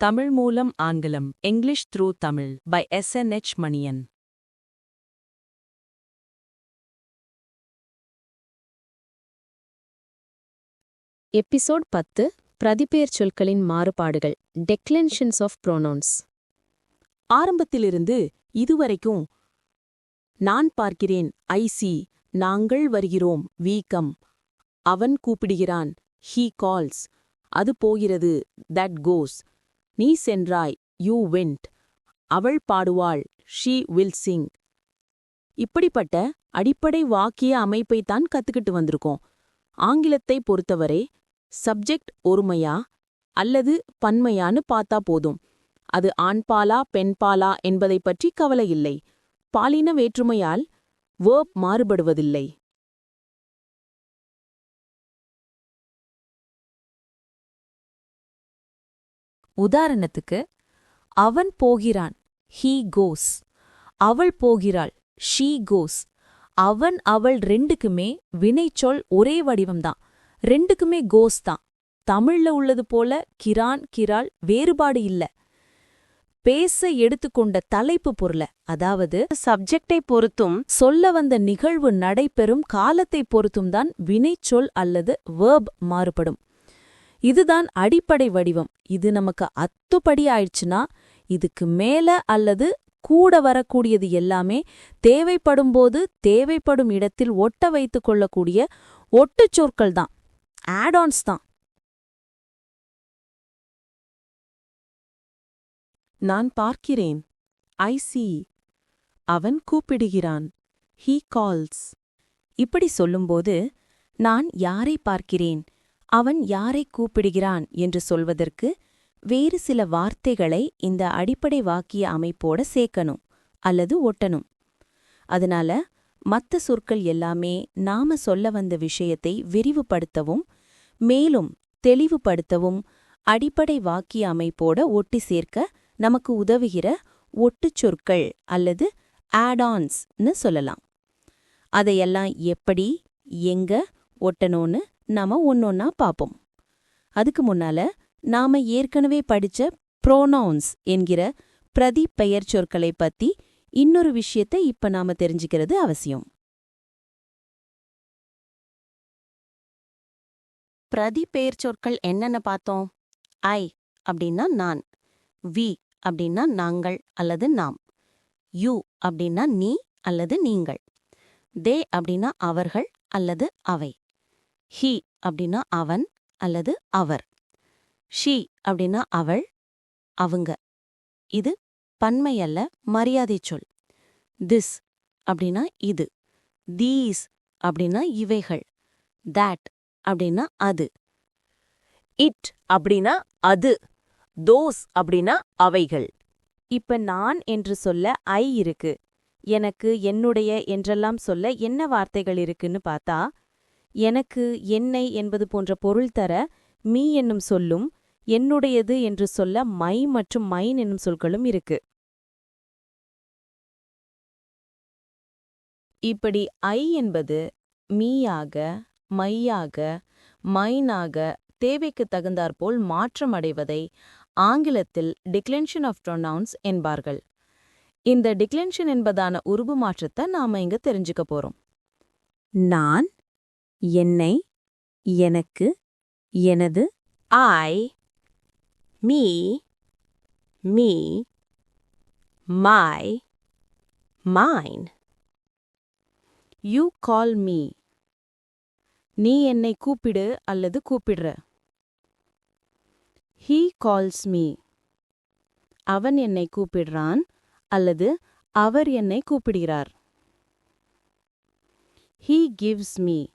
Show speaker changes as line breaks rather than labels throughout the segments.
தமிழ் மூலம் ஆங்கிலம் English through Tamil by S N H Maniyan.
Episode பத்து பிரதிபெயர் சொற்களின் மாறுபாடுகள் டெக்லென்ஷன்ஸ் ஆஃப் ப்ரோனவுன்ஸ்
ஆரம்பத்திலிருந்து இதுவரைக்கும் நான் பார்க்கிறேன் ஐசி நாங்கள் வருகிறோம் வீக்கம். அவன் கூப்பிடுகிறான் ஹீ கால்ஸ் அது போகிறது தட் கோஸ் நீ சென்றாய் யூ வெண்ட் அவள் பாடுவாள் ஷீ வில் சிங். இப்படிப்பட்ட அடிப்படை வாக்கிய அமைப்பைத்தான் கத்துக்கிட்டு வந்திருக்கோம். ஆங்கிலத்தை பொறுத்தவரை சப்ஜெக்ட் ஒருமையா அல்லது பன்மையான்னு பார்த்தா போதும். அது ஆண்பாலா பெண்பாலா என்பதைப் பற்றி கவலை இல்லை. பாலின வேற்றுமையால் வேர்ப் மாறுபடுவதில்லை.
உதாரணத்துக்கு அவன் போகிறான் ஹீ கோஸ் அவள் போகிறாள் ஷீ கோஸ் அவன் அவள் ரெண்டுக்குமே வினைச்சொல் ஒரே வடிவம்தான். ரெண்டுக்குமே கோஸ் தான். தமிழ்ல உள்ளது போல கிரான் கிராள் வேறுபாடு இல்ல. பேச எடுத்துக்கொண்ட தலைப்பு பொருள அதாவது சப்ஜெக்டை பொறுத்தும் சொல்ல வந்த நிகழ்வு நடைபெறும் காலத்தை பொறுத்தும் தான் வினைச்சொல் அல்லது வேர்ப் மாறுபடும். இதுதான் அடிப்படை வடிவம். இது நமக்கு அத்துப்படி ஆயிடுச்சுன்னா இதுக்கு மேல அல்லது கூட வரக்கூடியது எல்லாமே தேவைப்படும்போது தேவைப்படும் இடத்தில் ஒட்ட வைத்துக் கொள்ளக்கூடிய ஒட்டுச் சொற்கள் தான். ஆடான்ஸ் தான்.
நான் பார்க்கிறேன். ஐ சி அவன் கூப்பிடுகிறான். ஹீ கால்ஸ்
இப்படி சொல்லும்போது நான் யாரை பார்க்கிறேன்? அவன் யாரை கூப்பிடுகிறான் என்று சொல்வதற்கு வேறு சில வார்த்தைகளை இந்த அடிப்படை வாக்கிய அமைப்போட சேர்க்கணும் அல்லது ஒட்டணும். அதனால மத்த சொற்கள் எல்லாமே நாம சொல்ல வந்த விஷயத்தை விரிவுபடுத்தவும் மேலும் தெளிவுபடுத்தவும் அடிப்படை வாக்கிய அமைப்போட ஒட்டி சேர்க்க நமக்கு உதவுகிற ஒட்டுச் சொற்கள் அல்லது ஆடான்ஸ்னு சொல்லலாம். அதையெல்லாம் எப்படி எங்க ஒட்டணும்னு நாம ஒன்னொன்னா பாப்போம். அதுக்கு முன்னால நாம ஏற்கனவே படிச்ச ப்ரோனவுன்ஸ் என்கிற பிரதி பெயர் சொற்களை பத்தி இன்னொரு விஷயத்தை இப்ப நாம தெரிஞ்சுக்கிறது அவசியம்.
பிரதி பெயர் சொற்கள் என்னென்ன பார்த்தோம்? ஐ அப்படின்னா நான் வி அப்படின்னா நாங்கள் அல்லது நாம் யூ அப்படின்னா நீ அல்லது நீங்கள் தே அப்படின்னா அவர்கள் அல்லது அவை. ஹி அப்படின்னா அவன் அல்லது அவர். ஷி அப்படின்னா அவள் அவங்க. இது பன்மை அல்ல மரியாதைச் சொல். திஸ் அப்படின்னா இது. தீஸ் அப்படின்னா இவைகள். தட் அப்படின்னா அது.
இட் அப்படின்னா அது. தோஸ் அப்படின்னா அவைகள்.
இப்ப நான் என்று சொல்ல ஐ இருக்கு. எனக்கு என்னுடைய என்றெல்லாம் சொல்ல என்ன வார்த்தைகள் இருக்குன்னு பார்த்தா எனக்கு என்னை என்பது போன்ற பொருள் தர மீ என்னும் சொல்லும் என்னுடையது என்று சொல்ல மை மற்றும் மைன் என்னும் சொற்களும் இருக்கு. இப்படி ஐ என்பது மீயாக மையாக மைனாக தேவைக்கு தகுந்தாற்போல் மாற்றமடைவதை ஆங்கிலத்தில் டிக்ளென்ஷன் ஆஃப் ப்ரொனவுன்ஸ் என்பார்கள். இந்த டிக்ளென்ஷன் என்பதான உருபு மாற்றத்தை நாம இங்க தெரிஞ்சுக்க போறோம். நான் என்னை எனக்கு எனது
I me me my mine
you call me நீ என்னை கூப்பிடு அல்லது கூப்பிடுற. ஹீ கால்ஸ் மீ அவன் என்னை கூப்பிடுறான் அல்லது அவர் என்னை கூப்பிடுகிறார். ஹீ கிவ்ஸ் மீ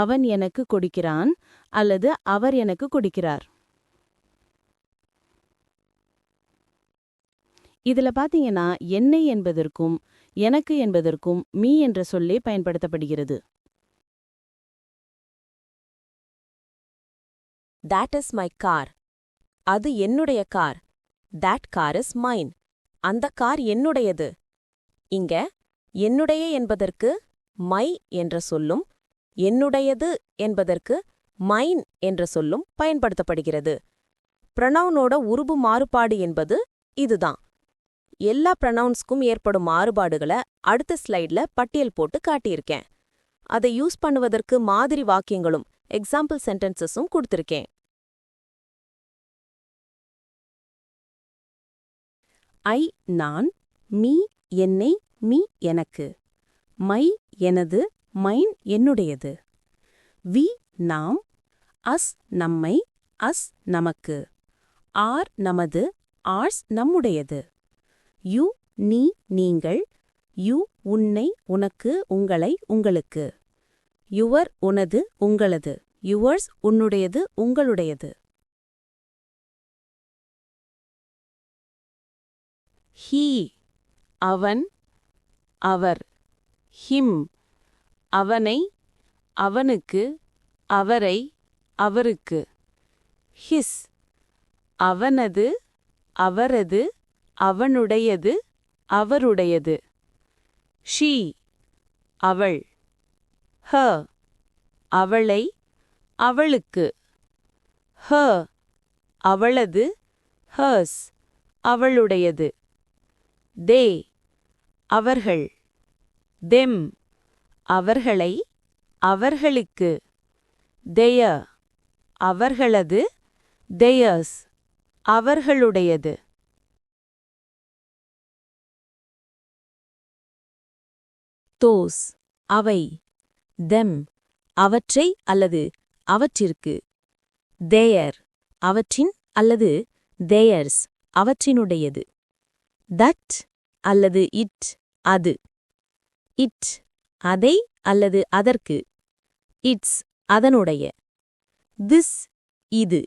அவன் எனக்கு கொடுக்கிறான் அல்லது அவர் எனக்கு கொடுக்கிறார். இதுல பாத்தீங்கன்னா என்னை என்பதற்கும் எனக்கு என்பதற்கும் மீ என்ற சொல்லே பயன்படுத்தப்படுகிறது.
தட் இஸ் மை கார் அது என்னுடைய car that car is mine அந்த கார் என்னுடையது. இங்க என்னுடைய என்பதற்கு மை என்ற சொல்லும் என்னுடையது என்பதற்கு மைன் என்ற சொல்லும் பயன்படுத்தப்படுகிறது. ப்ரனவுனோட உருபு மாறுபாடு என்பது இதுதான். எல்லா ப்ரனவுன்ஸ்க்கும் ஏற்படும் மாறுபாடுகளை அடுத்த ஸ்லைட்ல பட்டியல் போட்டு காட்டியிருக்கேன். அதை யூஸ் பண்ணுவதற்கு மாதிரி வாக்கியங்களும் எக்ஸாம்பிள் சென்டென்சஸும் கொடுத்திருக்கேன்.
ஐ நான் மீ என்னை மீ எனக்கு. மை எனது மைன் என்னுடையது. வி நாம் அஸ் நம்மை அஸ் நமக்கு. ஆர் நமது ஆர்ஸ் நம்முடையது. யு நீ நீங்கள் யு உன்னை உனக்கு உங்களை உங்களுக்கு. யுவர் உனது உங்களது யுவர்ஸ் உன்னுடையது உங்களுடையது. ஹீ அவன் அவர். ஹிம் அவனை அவனுக்கு அவரை அவருக்கு. ஹிஸ் அவனது அவரது அவனுடையது அவருடையது. ஷீ அவள். ஹ அவளை அவளுக்கு. ஹ அவளது ஹர்ஸ் அவளுடையது. தே அவர்கள். தெம் அவர்களை அவர்களுக்கு. தெய அவர்களது தேயஸ் அவர்களுடையது.
தோஸ் அவை தெம் அவற்றை அல்லது அவற்றிற்கு. தேயர் அவற்றின் அல்லது தேயர்ஸ் அவற்றினுடையது. தட் அல்லது இட் அது. இட் அதை அல்லது அதற்கு. இட்ஸ் அதனுடைய. திஸ் இது.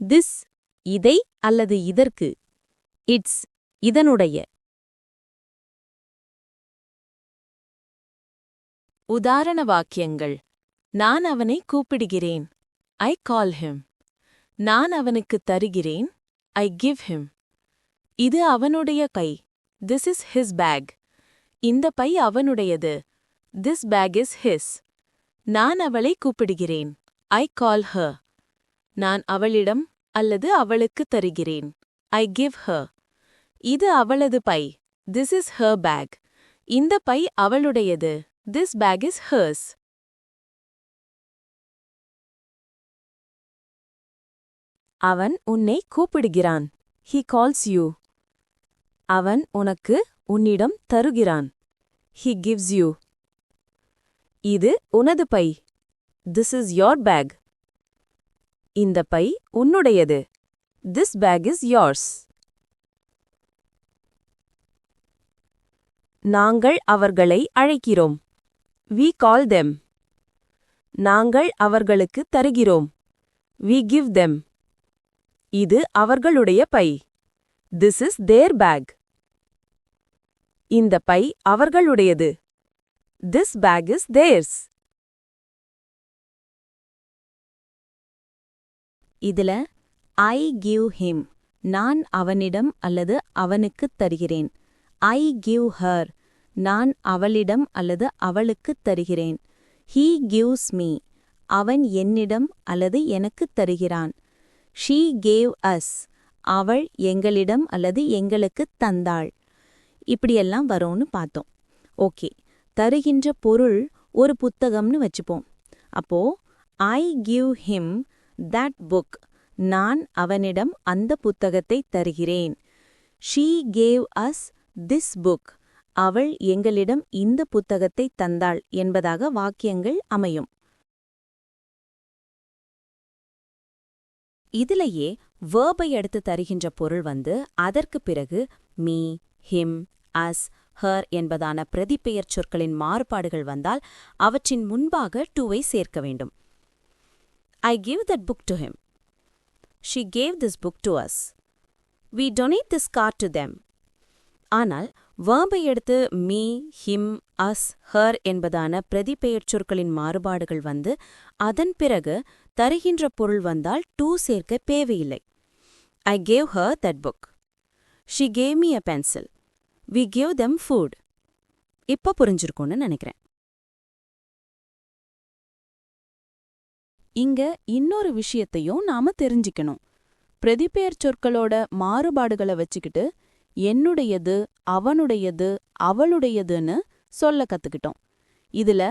திஸ் இதை அல்லது இதற்கு. இட்ஸ் இதனுடைய. உதாரண வாக்கியங்கள். நான் அவனை கூப்பிடுகிறேன். ஐ கால் ஹிம் நான் அவனுக்கு தருகிறேன். ஐ கிவ் ஹிம் இது அவனுடைய கை. திஸ் இஸ் ஹிஸ் பேக் இந்த பை அவனுடையது. திஸ் பேக் இஸ் ஹிஸ் நான் அவளை கூப்பிடுகிறேன். ஐ கால் ஹ நான் அவளிடம் அல்லது அவளுக்கு தருகிறேன். ஐ கிவ் ஹ இது அவளது பை. திஸ் இஸ் ஹர் பேக் இந்த பை அவளுடையது. திஸ் பேக் இஸ் ஹர்ஸ் அவன் உன்னை கூப்பிடுகிறான். ஹி கால்ஸ் யூ அவன் உனக்கு உன்னிடம் தருகிறான். ஹி கிவ்ஸ் யூ இது உனது பை. திஸ் இஸ் யோர் பேக் இந்த பை உன்னுடையது. திஸ் பேக் இஸ் யோர்ஸ் நாங்கள் அவர்களை அழைக்கிறோம். வி கால் தெம் நாங்கள் அவர்களுக்கு தருகிறோம். வி கிவ் தெம் இது அவர்களுடைய பை. திஸ் இஸ் தேர் பேக் இந்த பை அவர்களுடையது. திஸ் பேக் இஸ் தேர்ஸ் இதுல ஐ கிவ் ஹிம் நான் அவனிடம் அல்லது அவனுக்குத் தருகிறேன். ஐ கிவ் ஹர் நான் அவளிடம் அல்லது அவளுக்குத் தருகிறேன். ஹீ கிவ்ஸ் மீ அவன் என்னிடம் அல்லது எனக்குத் தருகிறான். ஷீ கேவ் அஸ் அவள் எங்களிடம் அல்லது எங்களுக்குத் தந்தாள். இப்படியெல்லாம் வரும்னு பார்த்தோம். ஓகே. தருகின்ற பொருள் ஒரு புத்தகம்னு வச்சுப்போம். அப்போ I give him that book நான் அவனிடம் அந்த புத்தகத்தை தருகிறேன். She gave us this book அவள் எங்களிடம் இந்த புத்தகத்தை தந்தாள் என்பதாக வாக்கியங்கள் அமையும். இதிலேயே வேர்பை எடுத்து தருகின்ற பொருள் வந்து அதற்கு பிறகு மீ ஹிம் அஸ் ஹர் என்பதான பிரதிப்பெயர் சொற்களின் மாறுபாடுகள் வந்தால் அவற்றின் முன்பாக டூவை சேர்க்க வேண்டும். I give that book to him she gave this book to us we donate this car to them ஆனால் வேம்பை எடுத்து மீ ஹிம் அஸ் ஹர் என்பதான பிரதிப்பெயர் சொற்களின் மாறுபாடுகள் வந்து அதன் பிறகு தருகின்ற பொருள் வந்தால் டூ சேர்க்க தேவையில்லை. I gave her that book she gave me a pencil we give them food இப்ப புரிஞ்சிருக்கும்னு நினைக்கிறேன். இங்க இன்னொரு விஷயத்தையும் நாம தெரிஞ்சுக்கணும். பிரதிபெயர் சொற்களோட மாறுபாடுகளை வச்சுக்கிட்டு என்னுடையது அவனுடையது அவளுடையதுன்னு சொல்ல கத்துக்கிட்டோம். இதுல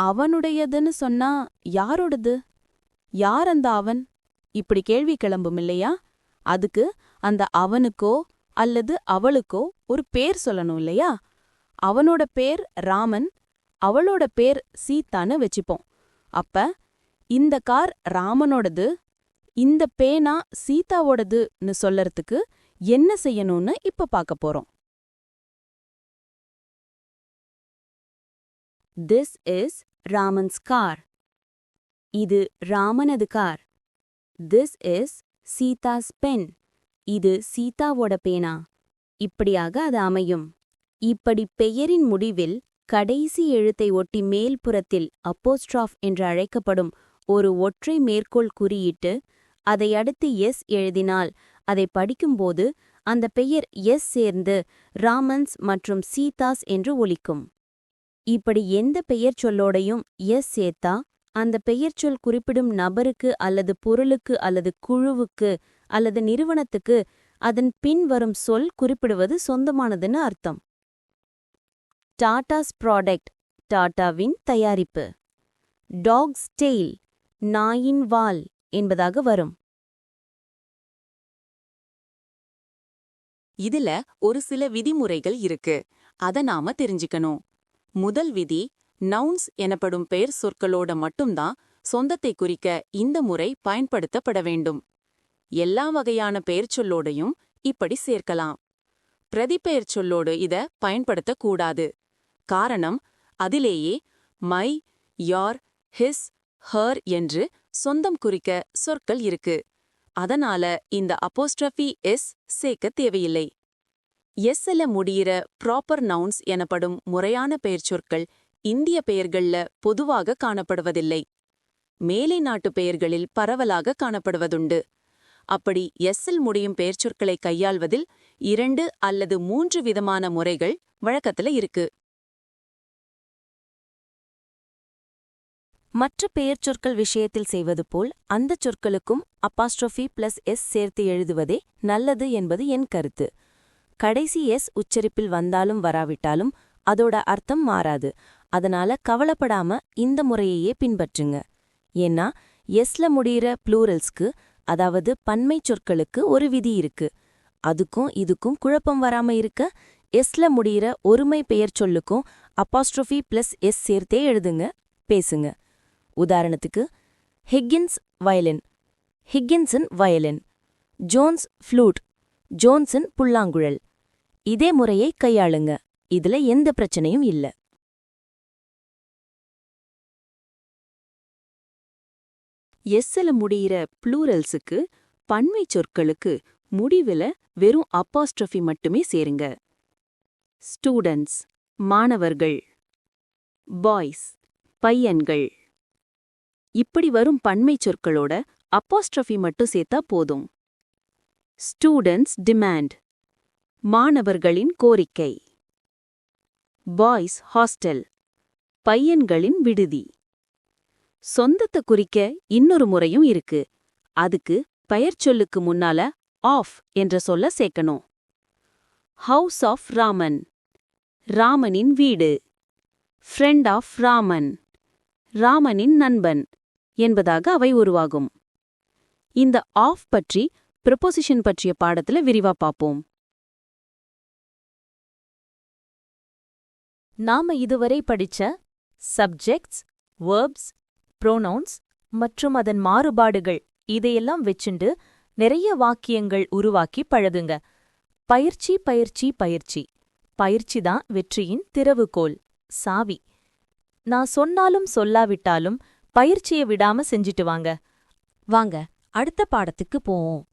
அவனுடையதுன்னு சொன்னா யாரோடது? யார் அந்த அவன்? இப்படி கேள்வி கிளம்பும் இல்லையா? அதுக்கு அந்த அவனுக்கோ அல்லது அவளுக்கோ ஒரு பேர் சொல்லணும் இல்லையா? அவனோட பேர் ராமன் அவளோட பேர் சீதான்னு வச்சுப்போம். அப்ப இந்த கார் ராமனோடது இந்த பேனா சீதாவோடதுன்னு சொல்லறதுக்கு என்ன செய்யணும்னு இப்ப பார்க்க போறோம்.
திஸ் இஸ் ராமன்ஸ் கார் இது ராமனது car. This is Sita's pen இது சீதாவோட பேனா. இப்படியாக அது அமையும். இப்படி பெயரின் முடிவில் கடைசி எழுத்தை ஒட்டி மேல்புறத்தில் அப்போஸ்ட்ராஃப் என்று அழைக்கப்படும் ஒரு ஒற்றை மேற்கோள் குறியிட்டு அதை அடுத்து எஸ் எழுதினால் அதை படிக்கும்போது அந்த பெயர் எஸ் சேர்ந்து ராமன்ஸ் மற்றும் சீதாஸ் என்று ஒலிக்கும். இப்படி எந்த பெயர் சொல்லோடையும் எஸ் சேர்த்தா அந்த பெயர்ச்சொல் குறிப்பிடும் நபருக்கு அல்லது பொருளுக்கு அல்லது குழுவுக்கு அல்லது நிறுவனத்துக்கு அதன் பின் வரும் சொல் குறிப்பிடுவது சொந்தமானதுன்னு அர்த்தம். டாடாஸ் ப்ராடக்ட் டாடாவின் தயாரிப்பு. டாக்ஸ் டெய்ல் நாயின் வால் என்பதாக வரும்.
இதுல ஒரு சில விதிமுறைகள் இருக்கு. அத நாம தெரிஞ்சுக்கணும். முதல் விதி நவுன்ஸ் எனப்படும் பெயர் சொற்களோட மட்டும்தான் சொந்தத்தை குறிக்க இந்த முறை பயன்படுத்தப்பட வேண்டும். எல்லா வகையான பெயர்ச்சொல்லோடையும் இப்படி சேர்க்கலாம். பிரதிபெயர் சொல்லோடு இத பயன்படுத்தக்கூடாது காரணம் அதிலேயே மை யார் ஹிஸ் ஹர் என்று சொந்தம் குறிக்க சொற்கள் இருக்கு. அதனால இந்த அப்போஸ்ட்ரஃபி எஸ் சேர்க்க தேவையில்லை. எஸ்ல முடியிற ப்ராப்பர் நவுன்ஸ் எனப்படும் முறையான பெயர்ச்சொற்கள் இந்திய பெயர்கள்ல பொதுவாக காணப்படுவதில்லை. மேலை நாட்டு பெயர்களில் பரவலாக காணப்படுவதுண்டு. அப்படி எஸ்ஸில் முடியும் பெயர்ச்சொற்களை கையாள்வதில் இரண்டு அல்லது மூன்று விதமான முறைகள் வழக்கத்துல இருக்கு.
மற்ற பெயர்ச்சொற்கள் விஷயத்தில் செய்வது போல் அந்த சொற்களுக்கும் அப்பாஸ்ட்ரோஃபி பிளஸ் எஸ் சேர்த்து எழுதுவதே நல்லது என்பது என் கருத்து. கடைசி எஸ் உச்சரிப்பில் வந்தாலும் வராவிட்டாலும் அதோட அர்த்தம் மாறாது. அதனால கவலைப்படாம இந்த முறையையே பின்பற்றுங்க. ஏன்னா எஸ்ல முடியிற ப்ளூரல்ஸ்க்கு அதாவது பன்மை சொற்களுக்கு ஒரு விதி இருக்கு. அதுக்கும் இதுக்கும் குழப்பம் வராம இருக்க எஸ்ல முடியிற ஒருமை பெயர் சொல்லுக்கும் அப்பாஸ்ட்ரோஃபி பிளஸ் எஸ் சேர்த்தே எழுதுங்க பேசுங்க. உதாரணத்துக்கு Higgins violin Higgins's violin Jones flute Jones's புல்லாங்குழல். இதே முறையை கையாளுங்க. இதுல எந்த பிரச்சனையும் இல்ல. எஸ்ஸல முடியிற ப்ளூரல்ஸுக்கு பன்மை சொற்களுக்கு முடிவுல வெறும் அப்பாஸ்ட்ரஃபி மட்டுமே சேருங்க. ஸ்டூடண்ட்ஸ் மாணவர்கள். பாய்ஸ் பையன்கள். இப்படி வரும் பன்மை சொற்களோட அப்பாஸ்ட்ரஃபி மட்டும் சேர்த்தா போதும். ஸ்டூடண்ட்ஸ் டிமாண்ட் மாணவர்களின் கோரிக்கை. பாய்ஸ் ஹாஸ்டல் பையன்களின் விடுதி. சொந்தத்தை குறிக்க இன்னொரு முறையும் இருக்கு. அதுக்கு பெயர்ச்சொல்லுக்கு முன்னால ஆஃப் என்ற சொல்ல சேர்க்கணும். ஹவுஸ் ஆஃப் ராமன் ராமனின் வீடு. ஃப்ரெண்ட் ஆஃப் ராமன் ராமனின் நண்பன் என்பதாக அவை உருவாகும். இந்த ஆஃப் பற்றி ப்ரொபொசிஷன் பற்றிய பாடத்துல விரிவா பார்ப்போம்.
நாம இதுவரை படிச்ச சப்ஜெக்ட்ஸ் வேர்ப்ஸ் ப்ரோனவுன்ஸ் மற்றும் அதன் மாறுபாடுகள் இதையெல்லாம் வச்சுண்டு நிறைய வாக்கியங்கள் உருவாக்கி பழகுங்க. பயிற்சி பயிற்சி பயிற்சி. பயிற்சி தான் வெற்றியின் திறவுகோல். சாவி. நான் சொன்னாலும் சொல்லாவிட்டாலும் பயிற்சியை விடாம செஞ்சிட்டு வாங்க.
வாங்க அடுத்த பாடத்துக்கு போவோம்.